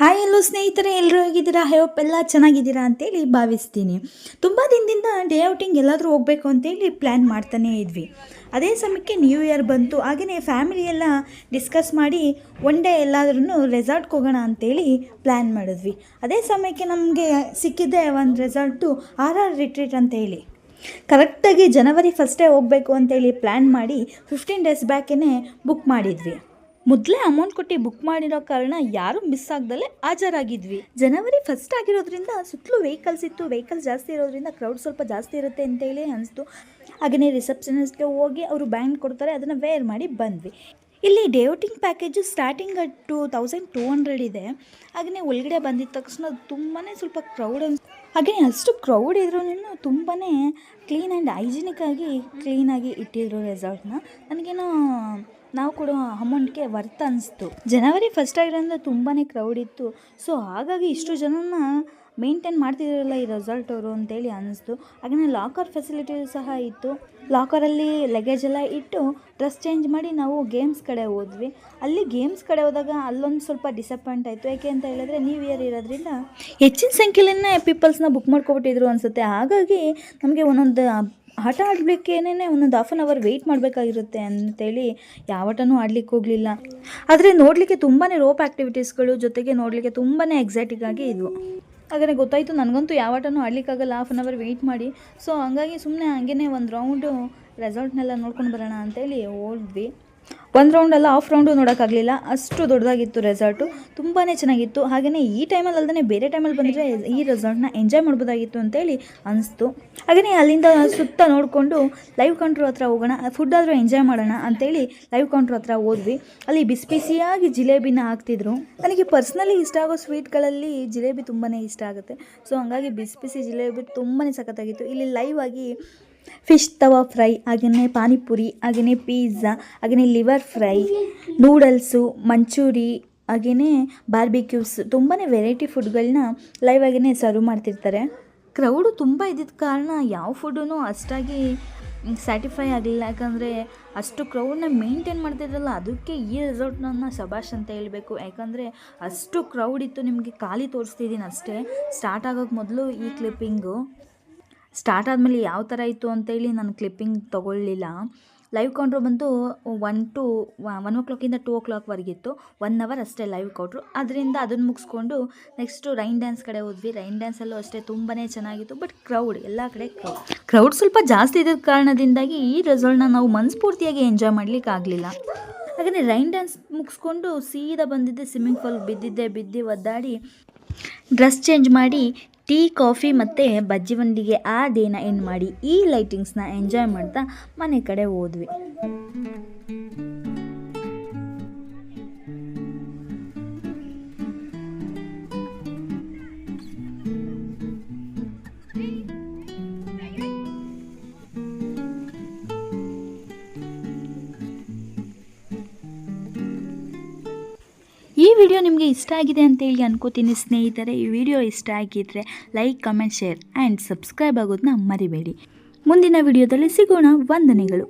Hi ಎಲ್ಲೋ ಸ್ನೇಹಿತರೆ ಎಲ್ಲರೂ ಹೇಗಿದ್ದೀರಾ? ಹೋಪ್ ಎಲ್ಲ ಚೆನ್ನಾಗಿದ್ದೀರಾ ಅಂತೇಳಿ ಭಾವಿಸ್ತೀನಿ. ತುಂಬ ದಿನದಿಂದ ಡೇ ಔಟಿಂಗ್ ಎಲ್ಲಾದರೂ ಹೋಗಬೇಕು ಅಂತೇಳಿ ಪ್ಲ್ಯಾನ್ ಮಾಡ್ತಾನೇ ಇದ್ವಿ. ಅದೇ ಸಮಯಕ್ಕೆ ನ್ಯೂ ಇಯರ್ ಬಂತು. ಹಾಗೆಯೇ ಫ್ಯಾಮಿಲಿ ಎಲ್ಲ ಡಿಸ್ಕಸ್ ಮಾಡಿ ಒನ್ ಡೇ ಎಲ್ಲಾದ್ರೂ ರೆಸಾರ್ಟ್ಗೆ ಹೋಗೋಣ ಅಂತೇಳಿ ಪ್ಲ್ಯಾನ್ ಮಾಡಿದ್ವಿ. ಅದೇ ಸಮಯಕ್ಕೆ ನಮಗೆ ಸಿಕ್ಕಿದ್ದೆ ಒಂದು ರೆಸಾರ್ಟು ಆರ್ ಆರ್ ರಿಟ್ರೀಟ್ ಅಂತ ಹೇಳಿ ಕರೆಕ್ಟಾಗಿ ಜನವರಿ ಫಸ್ಟೇ ಹೋಗಬೇಕು ಅಂತೇಳಿ ಪ್ಲ್ಯಾನ್ ಮಾಡಿ ಫಿಫ್ಟೀನ್ ಡೇಸ್ ಬ್ಯಾಕೇ ಬುಕ್ ಮಾಡಿದ್ವಿ. ಮೊದಲೇ ಅಮೌಂಟ್ ಕೊಟ್ಟು ಬುಕ್ ಮಾಡಿರೋ ಕಾರಣ ಯಾರು ಮಿಸ್ ಆಗ್ದಲೇ ಹಾಜರಾಗಿದ್ವಿ. ಜನವರಿ ಫಸ್ಟ್ ಆಗಿರೋದ್ರಿಂದ ಸುತ್ತಲೂ ವೆಹಿಕಲ್ಸ್ ಇತ್ತು. ವೆಹಿಕಲ್ಸ್ ಜಾಸ್ತಿ ಇರೋದ್ರಿಂದ ಕ್ರೌಡ್ ಸ್ವಲ್ಪ ಜಾಸ್ತಿ ಇರುತ್ತೆ ಅಂತೇಳಿ ಅನಿಸ್ತು. ಹಾಗೆಯೇ ರಿಸೆಪ್ಷನಿಸ್ಟ್ಗೆ ಹೋಗಿ ಅವರು ಬ್ಯಾಂಡ್ ಕೊಡ್ತಾರೆ, ಅದನ್ನು ವೇರ್ ಮಾಡಿ ಬಂದ್ವಿ. ಇಲ್ಲಿ dating package starting two thousand two hundred ಇದೆ. ಹಾಗೆಯೇ ಒಳಗಡೆ ಬಂದಿದ ತಕ್ಷಣ ತುಂಬಾ ಸ್ವಲ್ಪ ಕ್ರೌಡ್ ಅನ್ಸ್ ಹಾಗೆಯೇ ಅಷ್ಟು ಕ್ರೌಡ್ ಇದ್ರೂ ತುಂಬಾ ಕ್ಲೀನ್ ಆ್ಯಂಡ್ ಹೈಜಿನಿಕ್ ಆಗಿ ಕ್ಲೀನಾಗಿ ಇಟ್ಟಿದ್ರು ರೆಸಾರ್ಟ್ನ ನನಗೇನೋ ನಾವು ಕೊಡೋ ಅಮೌಂಟ್ಗೆ ವರ್ತ್ ಅನಿಸ್ತು. ಜನವರಿ ಫಸ್ಟ್ ಆಗಿರೋದ್ರಿಂದ ತುಂಬಾ ಕ್ರೌಡ್ ಇತ್ತು. ಸೊ ಹಾಗಾಗಿ ಇಷ್ಟು ಜನನ ಮೇಂಟೈನ್ ಮಾಡ್ತಿದ್ರಲ್ಲ ಈ ರೆಸಾರ್ಟ್ ಅವರು ಅಂತೇಳಿ ಅನ್ನಿಸ್ತು ಹಾಗೆಯೇ ಲಾಕರ್ ಫೆಸಿಲಿಟಿ ಸಹ ಇತ್ತು. ಲಾಕರಲ್ಲಿ ಲಗೇಜ್ ಎಲ್ಲ ಇಟ್ಟು ಡ್ರೆಸ್ ಚೇಂಜ್ ಮಾಡಿ ನಾವು ಗೇಮ್ಸ್ ಕಡೆ ಹೋದ್ವಿ. ಅಲ್ಲಿ ಗೇಮ್ಸ್ ಕಡೆ ಹೋದಾಗ ಅಲ್ಲೊಂದು ಸ್ವಲ್ಪ ಡಿಸಪಾಯಿಂಟ್ ಆಯಿತು. ಯಾಕೆ ಅಂತ ಹೇಳಿದ್ರೆ ನೀವು ಇಯರ್ ಇರೋದ್ರಿಂದ ಹೆಚ್ಚಿನ ಸಂಖ್ಯೆಯಲ್ಲೇ ಪೀಪಲ್ಸ್ನ ಬುಕ್ ಮಾಡ್ಕೊಬಿಟ್ಟಿದ್ರು ಅನಿಸುತ್ತೆ. ಹಾಗಾಗಿ ನಮಗೆ ಒಂದೊಂದು ಆಟ ಆಡಲಿಕ್ಕೇನೆ ಒಂದೊಂದು ಹಾಫ್ ಆನ್ ಅವರ್ ವೆಯ್ಟ್ ಮಾಡಬೇಕಾಗಿರುತ್ತೆ ಅಂತೇಳಿ ಯಾವ ಆಟನೂ ಆಡ್ಲಿಕ್ಕೆ ಹೋಗಲಿಲ್ಲ. ಆದರೆ ನೋಡಲಿಕ್ಕೆ ತುಂಬಾ ರೋಪ್ ಆ್ಯಕ್ಟಿವಿಟೀಸ್ಗಳು ಜೊತೆಗೆ ನೋಡಲಿಕ್ಕೆ ತುಂಬಾ ಎಕ್ಸೈಟಿಂಗ್ ಆಗಿ ಇದ್ವು. ಹಾಗೆ ಗೊತ್ತಾಯಿತು ನನಗಂತೂ ಯಾವ ಆಟನೂ ಆಡ್ಲಿಕ್ಕಾಗಲ್ಲ ಹಾಫ್ ಆನ್ ಅವರ್ ವೆಯ್ಟ್ ಮಾಡಿ. ಸೊ ಹಂಗಾಗಿ ಸುಮ್ಮನೆ ಹಂಗೇ ಒಂದು ರೌಂಡು ರೆಸಾರ್ಟ್ನೆಲ್ಲ ನೋಡ್ಕೊಂಡು ಬರೋಣ ಅಂತೇಳಿ ಹೋದ್ವಿ. ಒಂದು ರೌಂಡಲ್ಲ ಆಫ್ ರೌಂಡು ನೋಡೋಕ್ಕಾಗಲಿಲ್ಲ. ಅಷ್ಟು ದೊಡ್ಡದಾಗಿತ್ತು ರೆಸಾರ್ಟು ತುಂಬಾ ಚೆನ್ನಾಗಿತ್ತು. ಹಾಗೆಯೇ ಈ ಟೈಮಲ್ಲಿ ಅಲ್ಲದೆ ಬೇರೆ ಟೈಮಲ್ಲಿ ಬಂದರೆ ಈ ರೆಸಾರ್ಟ್ನ ಎಂಜಾಯ್ ಮಾಡ್ಬೋದಾಗಿತ್ತು ಅಂತೇಳಿ ಅನಿಸ್ತು. ಹಾಗೆಯೇ ಅಲ್ಲಿಂದ ಸುತ್ತ ನೋಡಿಕೊಂಡು ಲೈವ್ ಕೌಂಟ್ರ್ ಹತ್ರ ಹೋಗೋಣ ಫುಡ್ ಆದರೂ ಎಂಜಾಯ್ ಮಾಡೋಣ ಅಂತೇಳಿ ಲೈವ್ ಕೌಂಟ್ರ್ ಹತ್ರ ಹೋದ್ವಿ. ಅಲ್ಲಿ ಬಿಸಿ ಬಿಸಿಯಾಗಿ ಜಿಲೇಬಿನ ಹಾಕ್ತಿದ್ರು. ನನಗೆ ಪರ್ಸ್ನಲಿ ಇಷ್ಟ ಆಗೋ ಸ್ವೀಟ್ಗಳಲ್ಲಿ ಜಿಲೇಬಿ ತುಂಬಾ ಇಷ್ಟ ಆಗುತ್ತೆ. ಸೊ ಹಂಗಾಗಿ ಬಿಸಿ ಬಿಸಿ ಜಿಲೇಬಿ ತುಂಬಾ ಸಖತ್ತಾಗಿತ್ತು. ಇಲ್ಲಿ ಲೈವ್ ಆಗಿ ಫಿಶ್ ತವಾ ಫ್ರೈ ಹಾಗೆಯೇ ಪಾನಿಪುರಿ ಹಾಗೆಯೇ ಪಿಜ್ಜಾ ಹಾಗೆಯೇ ಲಿವರ್ ಫ್ರೈ, ನೂಡಲ್ಸು, ಮಂಚೂರಿ ಹಾಗೆಯೇ ಬಾರ್ಬಿಕ್ಯೂಸ್ ತುಂಬಾ ವೆರೈಟಿ ಫುಡ್ಗಳನ್ನ ಲೈವ್ ಆಗಿಯೇ ಸರ್ವ್ ಮಾಡ್ತಿರ್ತಾರೆ. ಕ್ರೌಡು ತುಂಬ ಇದ್ದಿದ್ದ ಕಾರಣ ಯಾವ ಫುಡ್ಡೂ ಅಷ್ಟಾಗಿ ಸ್ಯಾಟಿಫೈ ಆಗಲಿಲ್ಲ. ಯಾಕಂದರೆ ಅಷ್ಟು ಕ್ರೌಡ್ನ ಮೇಂಟೈನ್ ಮಾಡ್ತಿದ್ರಲ್ಲ, ಅದಕ್ಕೆ ಈ ರೆಸಾರ್ಟ್ನ ಶಬಾಷ್ ಅಂತ ಹೇಳಬೇಕು. ಯಾಕಂದರೆ ಅಷ್ಟು ಕ್ರೌಡ್ ಇತ್ತು, ನಿಮಗೆ ಖಾಲಿ ತೋರಿಸ್ತಿದ್ದೀನಿ ಅಷ್ಟೇ. ಸ್ಟಾರ್ಟ್ ಆಗೋಕ್ಕೆ ಮೊದಲು ಈ ಕ್ಲಿಪ್ಪಿಂಗು ಸ್ಟಾರ್ಟ್ ಆದಮೇಲೆ ಯಾವ ಥರ ಇತ್ತು ಅಂತೇಳಿ ನಾನು ಕ್ಲಿಪ್ಪಿಂಗ್ ತೊಗೊಳ್ಳಿಲ್ಲ. ಲೈವ್ ಕೌಂಟ್ರು ಬಂದು ಒನ್ ಟು ಒನ್ ಓ ಕ್ಲಾಕಿಂದ ಟು ಓ ಕ್ಲಾಕ್ವರೆಗಿತ್ತು ಒನ್ ಅವರ್ ಅಷ್ಟೇ ಲೈವ್ ಕೌಂಟ್ರು ಅದರಿಂದ ಅದನ್ನು ಮುಗಿಸ್ಕೊಂಡು ನೆಕ್ಸ್ಟು ರೈನ್ ಡ್ಯಾನ್ಸ್ ಕಡೆ ಹೋದ್ವಿ. ರೈನ್ ಡ್ಯಾನ್ಸಲ್ಲೂ ಅಷ್ಟೇ ತುಂಬಾ ಚೆನ್ನಾಗಿತ್ತು. ಬಟ್ ಕ್ರೌಡ್ ಎಲ್ಲ ಕಡೆ ಕ್ರೌಡ್ ಸ್ವಲ್ಪ ಜಾಸ್ತಿ ಇದ್ದ ಕಾರಣದಿಂದಾಗಿ ಈ ರೆಸಾರ್ಟ್ನ ನಾವು ಮನಸ್ಫೂರ್ತಿಯಾಗಿ ಎಂಜಾಯ್ ಮಾಡ್ಲಿಕ್ಕೆ ಆಗಲಿಲ್ಲ. ಹಾಗೆಯೇ ರೈನ್ ಡ್ಯಾನ್ಸ್ ಮುಗಿಸ್ಕೊಂಡು ಸೀದಾ ಬಂದಿದ್ದೆ ಸ್ವಿಮ್ಮಿಂಗ್ ಫೂಲ್ ಬಿದ್ದಿದ್ದೆ, ಬಿದ್ದು ಒದ್ದಾಡಿ ಡ್ರೆಸ್ ಚೇಂಜ್ ಮಾಡಿ ಟೀ, ಕಾಫಿ ಮತ್ತು ಬಜ್ಜಿ ಬಂಡಿಗೆ ಆ ದಿನ ಏನು ಮಾಡಿ ಈ ಲೈಟಿಂಗ್ಸ್ನ ಎಂಜಾಯ್ ಮಾಡ್ತಾ ಮನೆ ಕಡೆ ಹೋದ್ವಿ. ವಿಡಿಯೋ ನಿಮಗೆ ಇಷ್ಟ ಆಗಿದೆ ಅಂತ ಹೇಳಿ ಅನ್ಕೋತೀನಿ ಸ್ನೇಹಿತರೆ, ಈ ವಿಡಿಯೋ ಇಷ್ಟ ಆಗಿದ್ರೆ like comment share and subscribe ಆಗೋದನ್ನ ಮರಿಬೇಡಿ. ಮುಂದಿನ ವಿಡಿಯೋದಲ್ಲಿ ಸಿಗೋಣ ವಂದನೆಗಳು.